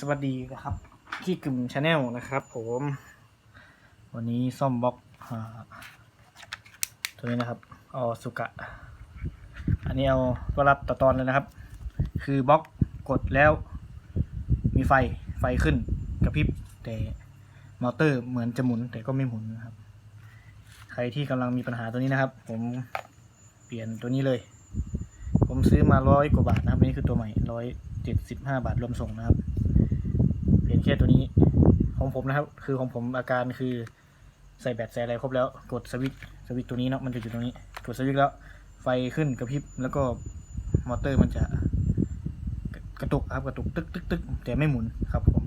สวัสดีนะครับที่กึ่มชาแนลนะครับ ผม วันนี้ซ่อมบล็อกอตัวนี้นะครับเอสุกะ อันนี้เอาตัวรับต่อตอนเลยนะครับ คือบล็อกกดแล้ว มีไฟไฟขึ้นกระพริบแต่มอเตอร์เหมือนจะหมุนแต่ก็ไม่หมุนนะครับ ใครที่กำลังมีปัญหาตัวนี้นะครับ ผมเปลี่ยนตัวนี้เลย ผมซื้อมาร้อยกว่าบาทนะครับนนี้คือตัวใหม่ร้อยเจ็ดสิบห้าบาทรวมส่งนะครับ แค่ตัวนี้ ของผมนะครับ คือของผมอาการคือใส่แบตใส่อะไรครบแล้วกดสวิตช์สวิตตัวนี้เนาะมันจะอยู่ตรงนี้ กดสวิตช์แล้ว ไฟขึ้นกระพริบแล้วก็มอเตอร์มันจะกระตุกครับกระตุกตึกตึกตึกแต่ไม่หมุนครับผม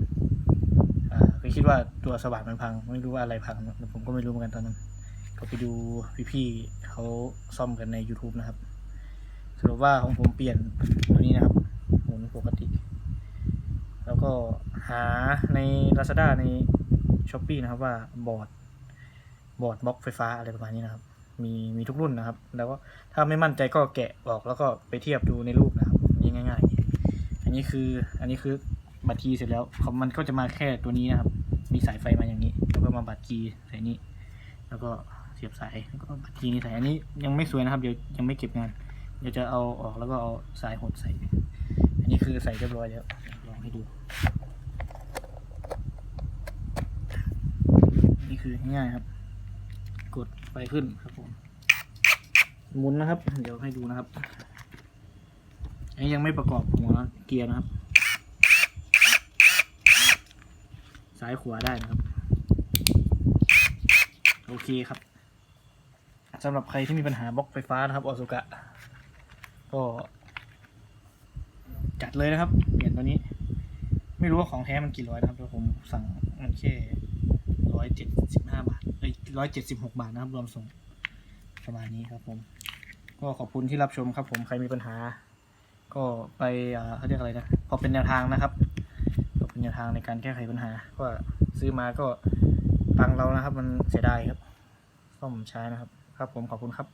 อ่าเคยคิดว่าตัวสว่านมันพัง ไม่รู้ว่าอะไรพัง ผมก็ไม่รู้เหมือนกันตอนนั้น ก็ไปดูพี่ๆเขาซ่อมกันใน YouTube นะครับสรุปว่าของผมเปลี่ยนตัวนี้นะครับ หมุนปกติ แล้วก็ หาใน Lazada ใน s h อ p e e นะครับว่าบอร์ดบอร์ดบล็อกไฟฟ้าอะไรประมาณนี้นะครับ มีมีทุกรุ่นนะครับ แล้วก็ถ้าไม่มั่นใจก็แกะออกแล้วก็ไปเทียบดูในรูปนะครับนี่ง่ายๆ อันนี้คืออันนี้คือบัตรคีย์เสร็จแล้วมันก็จะมาแค่ตัวนี้นะครับ มีสายไฟมาอย่างนี้ แล้วก็มาบัตรคีย์ใส่นี้ แล้วก็เสียบสายแล้วก็บัตรคีย์นี่ใส่อันนี้ยังไม่สวยนะครับเดี๋ยวยังไม่เก็บงานเดี๋ยวจะเอาออกแล้วก็เอาสายหดใส่ อันนี้คือใส่เรียบร้อยแล้วลองให้ดู นี่คือ ง่ายๆครับ กดไฟขึ้นครับผมหมุนนะครับ เดี๋ยวให้ดูนะครับอันนี้ยังไม่ประกอบหัวเกียร์นะครับ ซ้ายขวาได้นะครับ โอเคครับสำหรับใครที่มีปัญหาบล็อกไฟฟ้านะครับออสุกะ ก็จัดเลยนะครับ เปลี่ยนตัวนี้ ไม่รู้ว่าของแท้มันกี่ร้อยนะครับแต่ผมสั่งมันแค่ ร้อยเจ็ดสิบห้าบาทเอ้ยร้อยเจ็ดสิบหกบาทนะครับรวมส่งประมาณนี้ครับผม ก็ขอบคุณที่รับชมครับผมใครมีปัญหา ก็ไปเขาเรียกอะไรนะพอเป็นแนวทางนะครับก็เป็นแนวทางในการแก้ไขปัญหาว่าซื้อมาก็ตังเรานะครับ มันเสียดายครับซ่อมใช้นะครับ ครับผมขอบคุณครับ